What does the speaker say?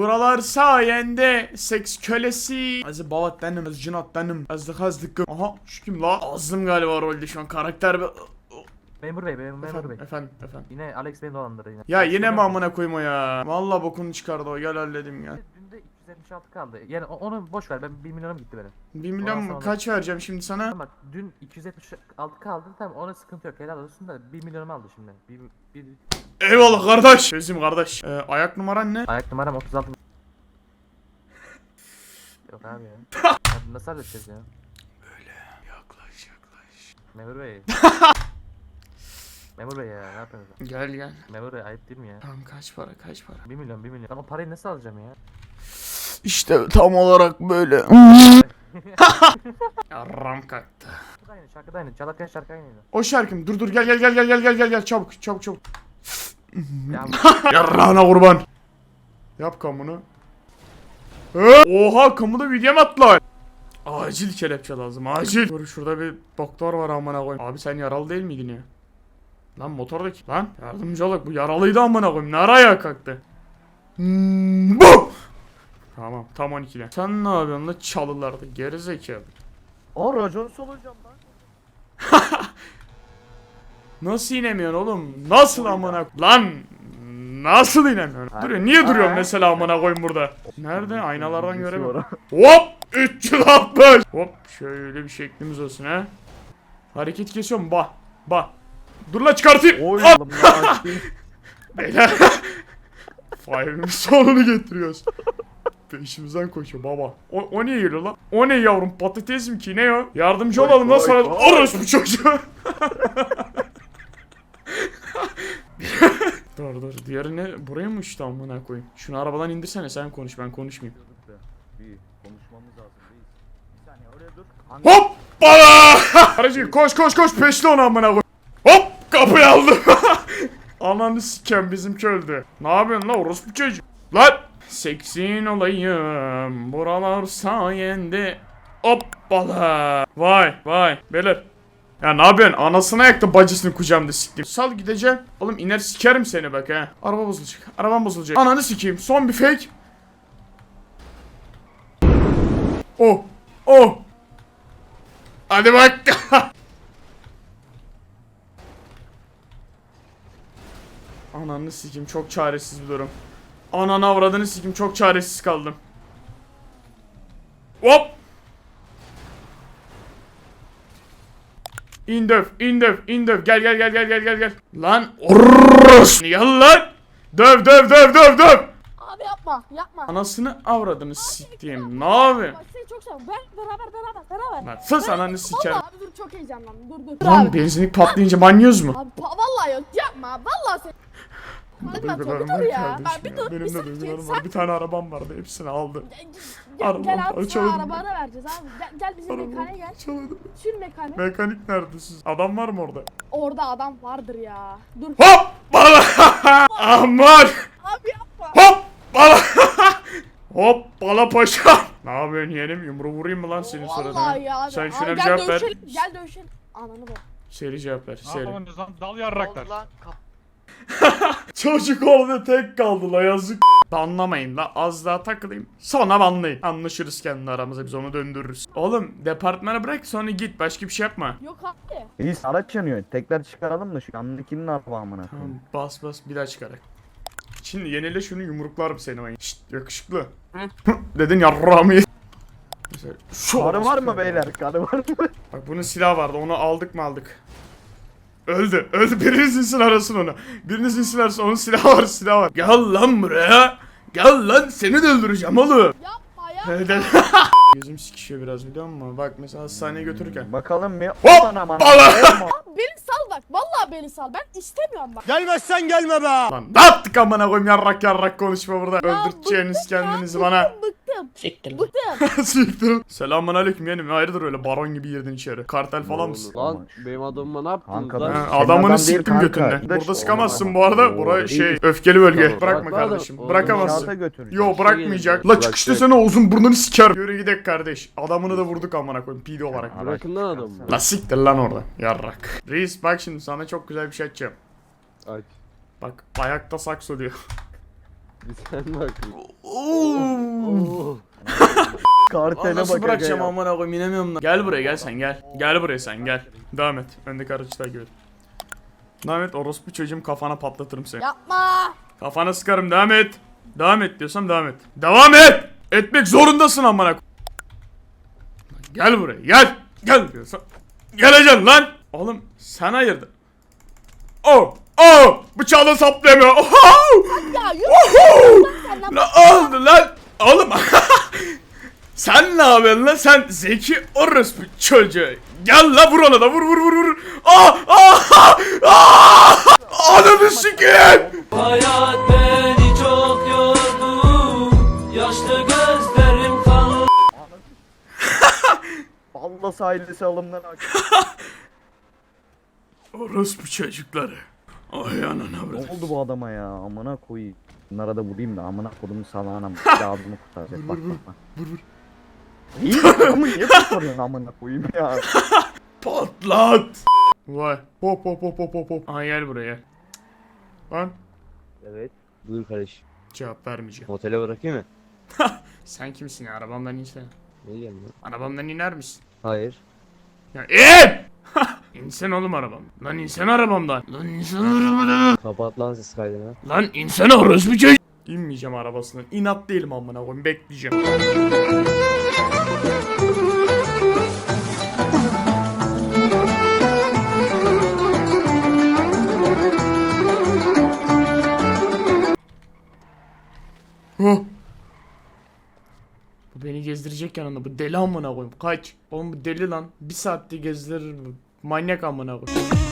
Buralar sayende seks kölesi. Azı bavat benim, az cinat benim. Azlık azlık. Aha şu kim la? Azdım galiba rolde şu an karakter. be- Memur bey, memur, memur bey. Efendim, efendim. Yine Alex beni dolandırdı yine. Ya yine mi amına koyma ya? Vallahi bokunu çıkardı o. Gel halledim ya. Dün de 276 kaldı. Yani onu boş ver. Ben 1 milyonum gitti benim. 1 milyon mu? Kaç vereceğim şimdi sana? Bak dün 276 kaldı. Tamam ona sıkıntı yok. Helal olsun da 1 milyonumu aldı şimdi. Bir, bir... Eyvallah kardeş. Bizim kardeş. Ee, ayak numaran ne? Ayak numaram 36. yok abi ya. Abi nasıl halledeceğiz ya? Yaklaş yaklaş. Memur bey. Memur bey ya ne yapıyorsunuz? Gel gel. Memur bey ayıp değil mi ya? Tamam kaç para kaç para? 1 milyon 1 milyon. Ama parayı nasıl alacağım ya? İşte tam olarak böyle. Yarram kalktı. Şarkı da aynı, şarkı da aynı. Çalarken şarkı aynıydı. O şarkım dur dur gel gel gel gel gel gel gel gel çabuk çabuk çabuk. Ya Yarrağına kurban. Yap kamunu. Oha kamuda video mu attı lan? Acil kelepçe lazım acil. Dur şurada bir doktor var amına koyayım. Abi sen yaralı değil miydin ya? Lan motordaki. Lan yardımcı olak bu yaralıydı amına koyayım. Ne araya kalktı? Hmm, bu. Tamam tam 12'de. Sen ne yapıyorsun lan çalılarda gerizekalı. O racon olacağım lan. Nasıl inemiyorsun oğlum? Nasıl amına lan? Nasıl inemiyorsun? Duruyor. Niye duruyorsun mesela amına koyayım burada? Nerede? Aynalardan göremiyorum. Hop! 360! Hop! Şöyle bir şeklimiz olsun ha. Hareket kesiyorum. Ba. Ba. Dur la çıkartayım. Oy Al! Beyler. Fire'ın sonunu getiriyoruz. Peşimizden koşuyor baba. O, o niye geliyor lan? O ne yavrum patates mi ki ne o? Yardımcı olalım lan sana. koy. Orospu çocuğu. dur dur. Diğeri ne? Buraya mı uçtu amına koyayım? Şunu arabadan indirsene sen konuş ben konuşmayayım. Bir konuşmamız lazım reis. Bir saniye oraya dur. Hop! Bala! Aracı koş koş koş peşle onu amına koy. Hop! Kapıyı aldım. Ananı siken bizimki öldü. Ne yapıyorsun la orospu çocuğu? Lan! Seksin olayım buralar sayende. Hoppala. Vay vay beyler. Ya ne yapıyorsun? Anasını yaktı bacısını kucağımda siktim. Sal gideceğim. Oğlum iner sikerim seni bak ha. Araba bozulacak. Arabam bozulacak. Ananı sikeyim. Son bir fake. Oh. Oh. Hadi bak. Ananı sikim çok çaresiz bir durum. Ananı avradını sikim çok çaresiz kaldım. Hop. İndöv, indöv, indöv. Gel gel gel gel gel gel gel. Lan orros. Gel lan. Döv döv döv döv döv. Abi yapma yapma. Anasını avradını siktiğim. Ne? Bak seni çok seviyorum. Ben beraber beraber beraber. Lan sus ananı sikerim. Vallahi abi dur çok heyecanlandım. Dur dur. Lan abi. benzinlik patlayınca manyoz mu? Abi pa- vallahi yok yapma. Vallahi sen. Hadi ben Duygularım dur ya. kardeşim Ben bir ya. dur. Benim bir de sakin, duygularım var. Bir tane arabam vardı hepsini aldı. Gel, gel, Arabam gel abi sana arabanı vereceğiz abi. Gel, gel bizim mekaniğe gel. çaldı. Sür mekaniğe. Mekanik nerede siz? Adam var mı orada? Orada adam vardır ya. Dur. Hop! Bala! Aman! Abi yapma. Hop! Bala! Hop! Bala paşa! Ne yapıyorsun yeğenim? Yumruğu vurayım mı lan senin Vallahi suratına? ya. abi. Sen Abi şuna bir gel cevap ver. dövüşelim, Gel dövüşelim. Ananı bak. Seri cevap ver. Ne Seri. lan? Dal yarraklar. Çocuk orada tek kaldı la yazık. Anlamayın la az daha takılayım. Sonra banlayın. Anlaşırız kendi aramızda biz onu döndürürüz. Oğlum departmana bırak sonra git başka bir şey yapma. Yok abi. Reis araç yanıyor. Tekrar çıkaralım da şu yanındakinin araba amına. Tamam bas bas bir daha çıkarak. Şimdi yenile şunu yumruklarım seni ben. Şşt yakışıklı. Dedin yarrağımı ye- Mesela şu Karı var mı beyler? Karı var mı? Bak bunun silahı vardı onu aldık mı aldık. Öldü. Öldü. Biriniz insin arasın onu. Biriniz insin arasın. Onun silahı var silahı var. Gel lan buraya. Gel lan seni de öldüreceğim oğlum. Yapma ya. Neden? Gözüm sikişiyor biraz biliyor musun? Bak mesela hastaneye götürürken. Bakalım bir. Hop! Aman aman. Bala! Abi beni sal bak. Vallahi beni sal. Ben istemiyorum bak. Gelmezsen gelme be. Lan ne yaptık amına koyayım yarrak yarrak konuşma burada. Ya Öldürteceğiniz ya, kendinizi bana. Bıktım bıktım. Siktir lan. Bıktım. Siktir. Selamun aleyküm yeğenim. Hayırdır öyle baron gibi girdin içeri. Kartel falan mısın? Lan benim adamıma ne yaptınız Kanka lan? ben- Ha, Senin adamını adam değil siktim kanka. götünden. Burada sıkamazsın bu arada. Bura şey öfkeli bölge. Tamam. Bırakma Bırak lan kardeşim. oğlum. Bırakamazsın. Yo bırakmayacak. La çıkışta bırak. seni uzun burnunu siker. Yürü gidek kardeş. Adamını da vurduk amına koyayım PD olarak. Araç Bırakın lan adamı. La siktir lan orada. Yarrak. Reis bak şimdi sana çok güzel bir şey açacağım. Ay Bak ayakta sakso diyor. bir sen bak. Oo. Kartele Nasıl bak bırakacağım aga ya. amına koyayım inemiyorum lan. Gel buraya gel sen gel. Gel buraya sen gel. Devam et. Öndeki araçı takip et. Devam et orospu çocuğum kafana patlatırım seni. Yapma. Kafana sıkarım devam et. Devam et diyorsam devam et. Devam et! Etmek zorundasın amına Gel buraya gel. Gel diyorsam. Geleceksin lan. Oğlum sen hayırdır? Oh! Oh! Bıçağı da saplayamıyor. Oh! Ya yürü. Oh! Senden Ne oldu lan? Oğlum Sen ne yapıyorsun lan? Sen zeki orospu çocuğu. Gel la vur ona da vur vur vur vur. Ah ah ah! ah! Ananı sikeyim. Hayat beni çok yordu Yaşlı gözlerim kan Allah sahilesi alımdan. Orospu çocukları. Ay anana Ne oldu bu adama ya? Amına koyayım. Bunlara da vurayım da amına kodumun salağına ağzımı kurtaracak. Bak bak bak. Vur vur. İyi adamı niye kurtarıyorsun amına koyayım ya? Patlat. Vay. Hop hop hop hop hop. Aha gel buraya. Lan Evet. Buyur kardeş. cevap vermeyeceğim. Otele bırakayım mı? Sen kimsin ya? Arabamdan insene. Ne diyeyim lan? Arabamdan iner misin? Hayır. Ya in! insen oğlum arabam. Lan insen arabamdan. Lan insen arabamdan. Kapat lan ses kaydını. Lan insene orospu çocuk. İnmeyeceğim arabasından. İnat değilim amına koyayım. Bekleyeceğim. Huh. Bu beni gezdirecek yanında. Bu deli amına koyayım. Kaç. Oğlum bu deli lan. Bir saatte gezdirir. bu. Manyak amına koyayım.